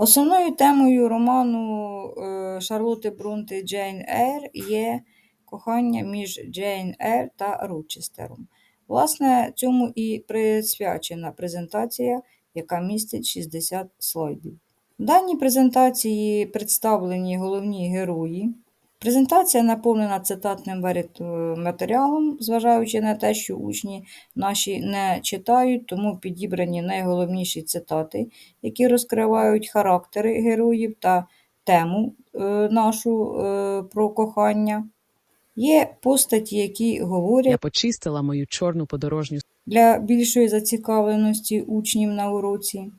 Основною темою роману Шарлоти Шарлотти Брунти Джейн Ейр є кохання між Джейн Ейр та Рочестером. Власне, цьому і присвячена презентація, яка містить 60 слайдів. В даній презентації представлені головні герої. Презентація наповнена цитатним е, матеріалом, зважаючи на те, що учні наші не читають, тому підібрані найголовніші цитати, які розкривають характери героїв та тему е, нашу е, про кохання. Є постаті, які говорять Я почистила мою чорну подорожню для більшої зацікавленості учнів на уроці.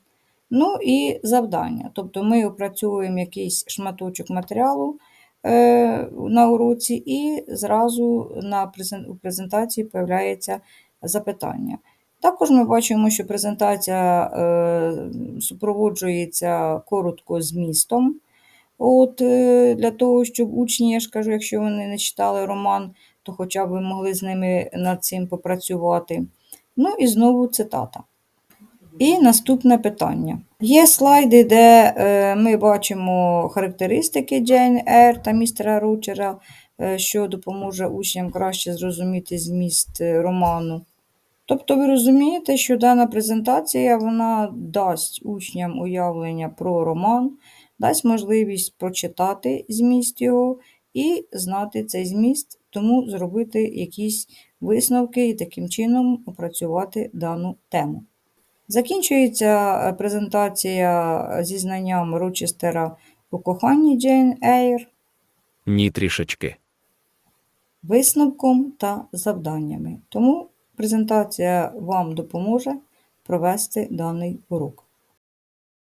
Ну і завдання. Тобто ми опрацьовуємо якийсь шматочок матеріалу на уроці, і зразу на у презентації появляється запитання. Також ми бачимо, що презентація е, супроводжується коротко змістом. От, е, для того, щоб учні, я ж кажу, якщо вони не читали роман, то хоча б могли з ними над цим попрацювати. Ну і знову цитата. І наступне питання. Є слайди, де е, ми бачимо характеристики Джейн Ейр та містера Ручера, е, що допоможе учням краще зрозуміти зміст е, роману. Тобто ви розумієте, що дана презентація вона дасть учням уявлення про роман, дасть можливість прочитати зміст його і знати цей зміст, тому зробити якісь висновки і таким чином опрацювати дану тему. Закінчується е, презентація зі знанням Рочестера у коханні Джейн Ейр, Ні, трішечки. висновком та завданнями. Тому презентація вам допоможе провести даний урок.